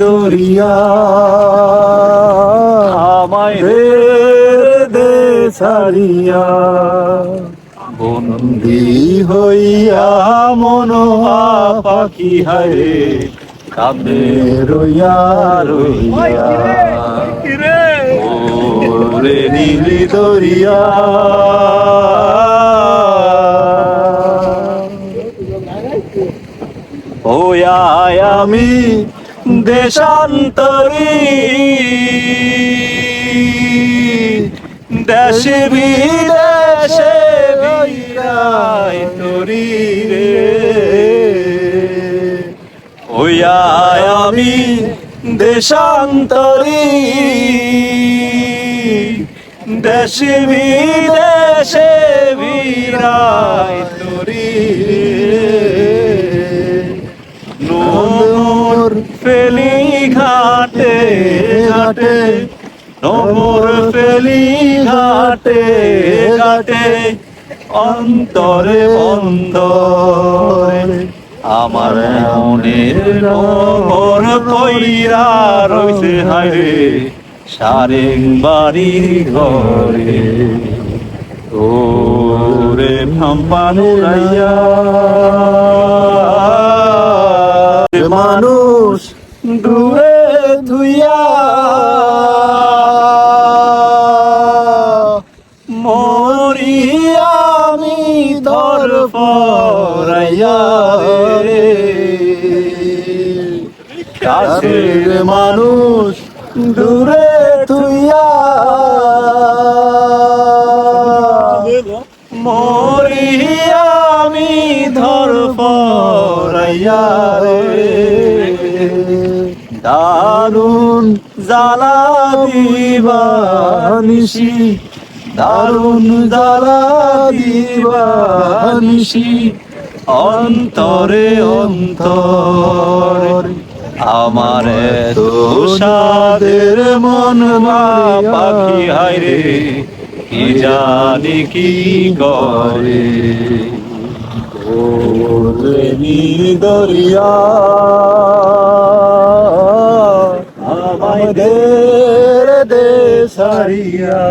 দরিয়া। আমায় দে দে সারিয়া। বন্দি হইয়া মনোহা পাখি হায় কামে রইয়া রইয়া। ওরে নীলি দরিয়া। ওয়াই আমি দেশান্তরী। দেশে বিদেশে বিরাই তরি রে। ওয়াই আমি দেশান্তরী। দেশে বিদেশে বিরাই ফেলি ঘাটে ঘাটে। নোর ফেলি ঘাটে ঘাটে। অন্তরে অন্তরে আমার মনের নহর কইরা রইছে হায়রে সারেং বাড়ির ঘরে। ওরে ফাম্পানো রাইয়া মানুষ দূরে ধুইয়া মরি আমি ধর পরাইয়া রে। মানুষ দূরে ধুইয়া মরি আমি ধর রে। দারুণ জ্বালা দিবানিসি দারুণ জ্বালা দিবানিসি অন্তরে অন্তরে আমার সাদের মন মা পাখি হায়রে কি জানি কি করে। দরিয়া আমায় দে রে দে সারিয়া